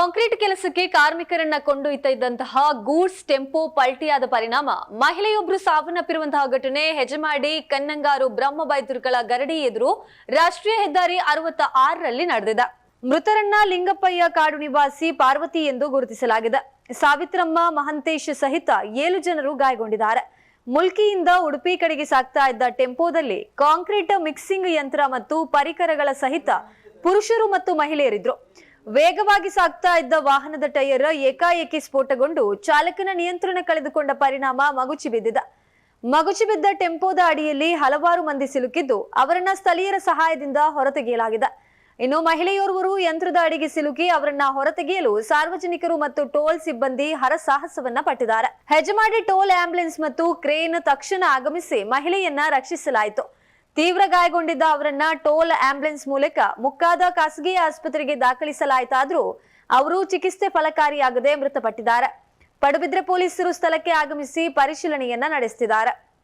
Concrete ಕೆಲಸಕ್ಕೆ ಕಾರ್ಮಿಕರನ್ನ ಕೊಂಡೊಯ್ತಾ ಇದ್ದಂತಹ ಗೂಡ್ಸ್ ಟೆಂಪೋ ಪಲ್ಟಿಯಾದ ಪರಿಣಾಮ. ಮಹಿಳೆಯೊಬ್ಬರು ಸಾವನ್ನಪ್ಪಿರುವಂತಹ ಘಟನೆ, ಹೆಜಮಾಡಿ, ಕನ್ನಂಗಾರು ಬ್ರಹ್ಮಬೈತುರ್ಗಳ ಗರಡಿ ಎದುರು ರಾಷ್ಟ್ರೀಯ ಹೆದ್ದಾರಿ ಅರವತ್ತ ಆರರಲ್ಲಿ ನಡೆದಿದೆ. ಮೃತರನ್ನ ಲಿಂಗಪ್ಪಯ್ಯ ಕಾಡು ನಿವಾಸಿ ಪಾರ್ವತಿ ಎಂದು ಗುರುತಿಸಲಾಗಿದೆ. ಸಾವಿತ್ರಮ್ಮ ಮಹಂತೇಶ್ ಸಹಿತ ಏಳು ಜನರು ಗಾಯಗೊಂಡಿದ್ದಾರೆ. ಮುಲ್ಕಿಯಿಂದ ಉಡುಪಿ ಕಡೆಗೆ ಸಾಗ್ತಾ ಇದ್ದ ಟೆಂಪೋದಲ್ಲಿ ಕಾಂಕ್ರೀಟ್ ಮಿಕ್ಸಿಂಗ್ ಯಂತ್ರ ಮತ್ತು ಪರಿಕರಗಳ ಸಹಿತ ಪುರುಷರು ಮತ್ತು ಮಹಿಳೆಯರಿದ್ರು. ವೇಗವಾಗಿ ಸಾಗ್ತಾ ಇದ್ದ ವಾಹನದ ಟೈರ್ ಏಕಾಏಕಿ ಸ್ಫೋಟಗೊಂಡು ಚಾಲಕನ ನಿಯಂತ್ರಣ ಕಳೆದುಕೊಂಡ ಪರಿಣಾಮ ಮಗುಚಿ ಬಿದ್ದಿದೆ. ಮಗುಚಿ ಬಿದ್ದ ಟೆಂಪೋದ ಅಡಿಯಲ್ಲಿ ಹಲವಾರು ಮಂದಿ ಸಿಲುಕಿದ್ದು ಅವರನ್ನ ಸ್ಥಳೀಯರ ಸಹಾಯದಿಂದ ಹೊರತೆಗೆಯಲಾಗಿದೆ. ಇನ್ನು ಮಹಿಳೆಯೋರ್ವರು ಯಂತ್ರದ ಅಡಿಗೆ ಸಿಲುಕಿ ಅವರನ್ನ ಹೊರತೆಗೆಯಲು ಸಾರ್ವಜನಿಕರು ಮತ್ತು ಟೋಲ್ ಸಿಬ್ಬಂದಿ ಹರಸಾಹಸವನ್ನ ಪಟ್ಟಿದ್ದಾರೆ. ಹೆಜಮಾಡಿ ಟೋಲ್ ಆಂಬ್ಯುಲೆನ್ಸ್ ಮತ್ತು ಕ್ರೇನ್ ತಕ್ಷಣ ಆಗಮಿಸಿ ಮಹಿಳೆಯನ್ನ ರಕ್ಷಿಸಲಾಯಿತು. ತೀವ್ರ ಗಾಯಗೊಂಡಿದ್ದ ಅವರನ್ನ ಟೋಲ್ ಆಂಬ್ಯುಲೆನ್ಸ್ ಮೂಲಕ ಮುಕ್ಕಾದ ಖಾಸಗಿ ಆಸ್ಪತ್ರೆಗೆ ದಾಖಲಿಸಲಾಯಿತಾದ್ರೂ ಅವರು ಚಿಕಿತ್ಸೆ ಫಲಕಾರಿಯಾಗದೆ ಮೃತಪಟ್ಟಿದ್ದಾರೆ. ಪಡುಬಿದ್ರೆ ಪೊಲೀಸರು ಸ್ಥಳಕ್ಕೆ ಆಗಮಿಸಿ ಪರಿಶೀಲನೆಯನ್ನ ನಡೆಸುತ್ತಿದ್ದಾರೆ